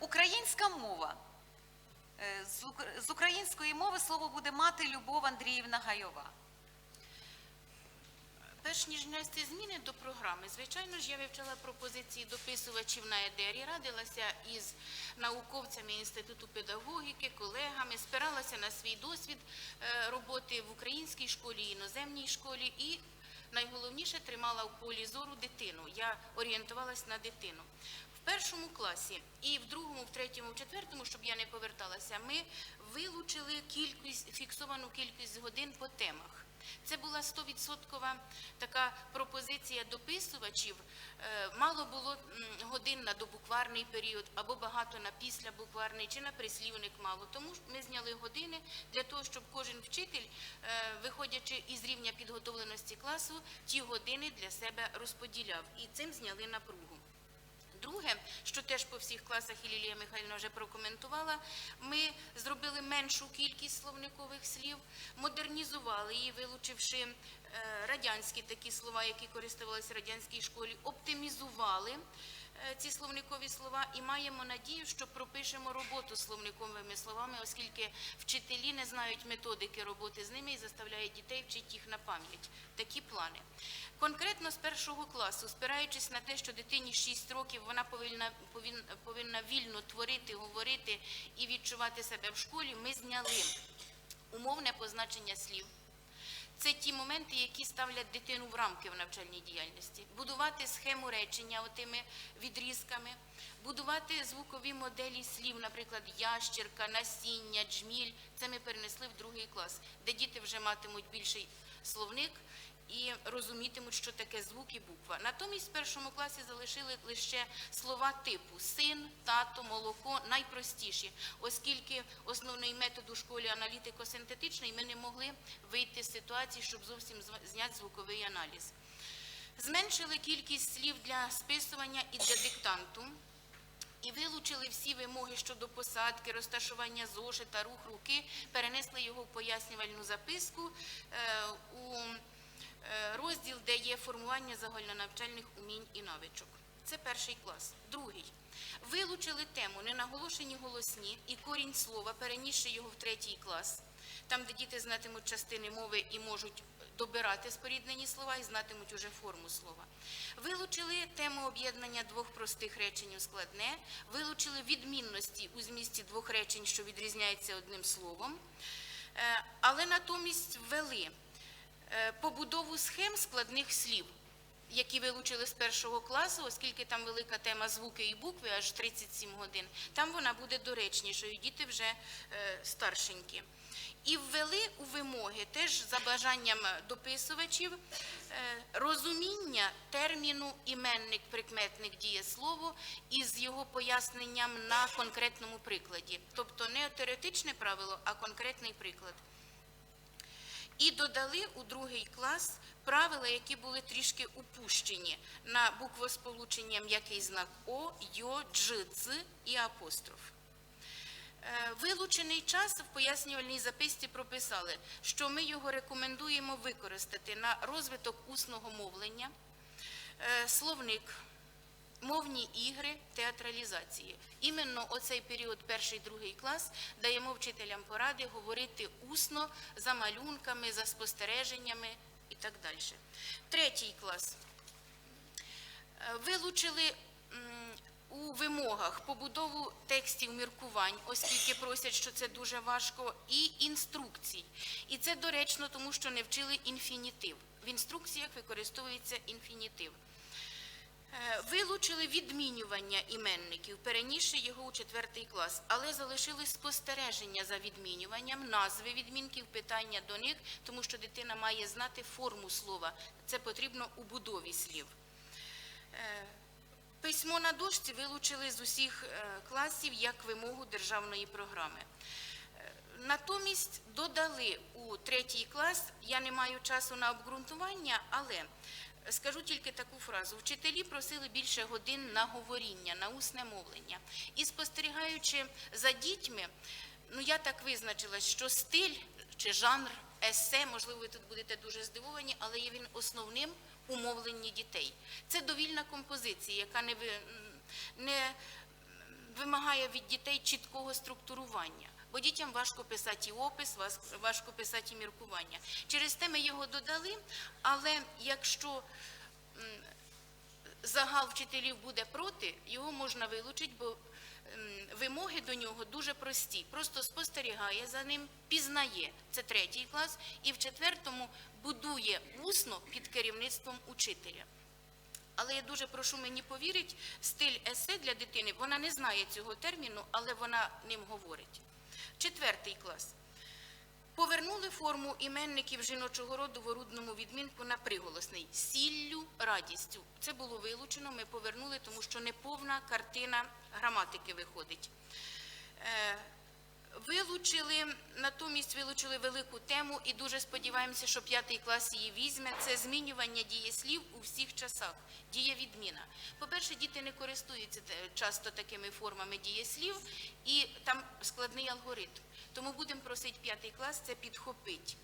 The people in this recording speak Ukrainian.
Українська мова. Е, З української мови слово буде мати Любов Андріївна Гайова. Перш ніж внести зміни до програми, звичайно ж, я вивчала пропозиції дописувачів на ЕДРі, радилася із науковцями Інституту педагогіки, колегами, спиралася на свій досвід е, роботи в українській школі, іноземній школі і найголовніше тримала в полі зору дитину. Я орієнтувалась на дитину. Першому класі і в другому, в третьому, в четвертому, щоб я не поверталася, ми вилучили кількість фіксовану кількість годин по темах. Це була 100% така пропозиція дописувачів. Е, Мало було годин на добукварний період або багато на післябукварний чи на прислівник мало. Тому ми зняли години для того, щоб кожен вчитель, е, виходячи із рівня підготовленості класу, ті години для себе розподіляв. І цим зняли напругу. Друге, що теж по всіх класах і Лілія Михайлівна вже прокоментувала, ми зробили меншу кількість словникових слів, модернізували її, вилучивши радянські такі слова, які користувалися в радянській школі, оптимізували е, ці словникові слова і маємо надію, що пропишемо роботу словниковими словами, оскільки вчителі не знають методики роботи з ними і заставляють дітей вчити їх на пам'ять. Такі плани. Конкретно з першого класу, спираючись на те, що дитині 6 років вона повинна, повин- повинна вільно творити, говорити і відчувати себе в школі, ми зняли умовне позначення слів. Це ті моменти, які ставлять дитину в рамки в навчальній діяльності. Будувати схему речення отими відрізками, будувати звукові моделі слів, наприклад, ящірка, насіння, джміль. Це ми перенесли в другий клас, де діти вже матимуть більший словник і розумітимуть, що таке звук і буква. Натомість в першому класі залишили лише слова типу син, тато, молоко найпростіші, оскільки основний метод у школі аналітико-синтетичний, ми не могли вийти з ситуації, щоб зовсім зняти звуковий аналіз. Зменшили кількість слів для списування і для диктанту. І вилучили всі вимоги щодо посадки, розташування зошита, рух руки, перенесли його в пояснювальну записку е, розділ, де є формування загальнонавчальних умінь і навичок. Це перший клас. Другий. Вилучили тему ненаголошені голосні і корінь слова, перенісши його в третій клас, там, де діти знатимуть частини мови і можуть добирати споріднені слова і знатимуть уже форму слова. Вилучили тему об'єднання двох простих речень у складне, вилучили відмінності у змісті двох речень, що відрізняються одним словом, Е, але натомість ввели е, побудову схем складних слів, які вилучили з першого класу, оскільки там велика тема звуки і букви, аж 37 годин, там вона буде доречнішою, діти вже е, старшенькі. І ввели у вимоги теж за бажанням дописувачів е, розуміння терміну іменник, прикметник, дієслово із його поясненням на конкретному прикладі. Тобто не теоретичне правило, а конкретний приклад. І додали у другий клас правила, які були трішки упущені на буквосполучення м'який знак О, Йо, Дж, Дз і апостроф. Е, Вилучений час в пояснювальній записці прописали, що ми його рекомендуємо використати на розвиток усного мовлення, е, словник, мовні ігри, театралізації. Іменно оцей період, перший, другий клас, даємо вчителям поради говорити усно, за малюнками, за спостереженнями і так далі. Третій клас. Е, Вилучили у вимогах побудову текстів міркувань, оскільки просять, що це дуже важко, і інструкцій. І це доречно, тому що не вчили інфінітив. В інструкціях використовується інфінітив. Е, Вилучили відмінювання іменників, перенісши його у четвертий клас, але залишили спостереження за відмінюванням, назви відмінків, питання до них, тому що дитина має знати форму слова. Це потрібно у будові слів. Е, Письмо на дошці вилучили з усіх е, класів як вимогу державної програми. Натомість додали у третій клас, я не маю часу на обґрунтування, але скажу тільки таку фразу. Вчителі просили більше годин на говоріння, на усне мовлення. І спостерігаючи за дітьми, ну я так визначила, що стиль чи жанр есе, можливо, ви тут будете дуже здивовані, але є він основним у мовленні дітей. Це довільна композиція, яка не, ви- не вимагає від дітей чіткого структурування. Бо дітям важко писати опис, важко писати міркування. Через те ми його додали, але якщо загал вчителів буде проти, його можна вилучити, бо вимоги до нього дуже прості. Просто спостерігає за ним, пізнає. Це третій клас, і в четвертому будує усно під керівництвом учителя. Але я дуже прошу мені повірити, стиль есе для дитини, вона не знає цього терміну, але вона ним говорить. Четвертий клас. Повернули форму іменників жіночого роду в орудному відмінку на приголосний сіллю, радістю. Це було вилучено, ми повернули, тому що неповна картина граматики виходить. Е, Вилучили, натомість вилучили велику тему і дуже сподіваємося, що п'ятий клас її візьме. Це змінювання дієслів у всіх часах. Дієвідміна. По-перше, діти не користуються часто такими формами дієслів, і там складний алгоритм. Тому будемо просити п'ятий клас це підхопити.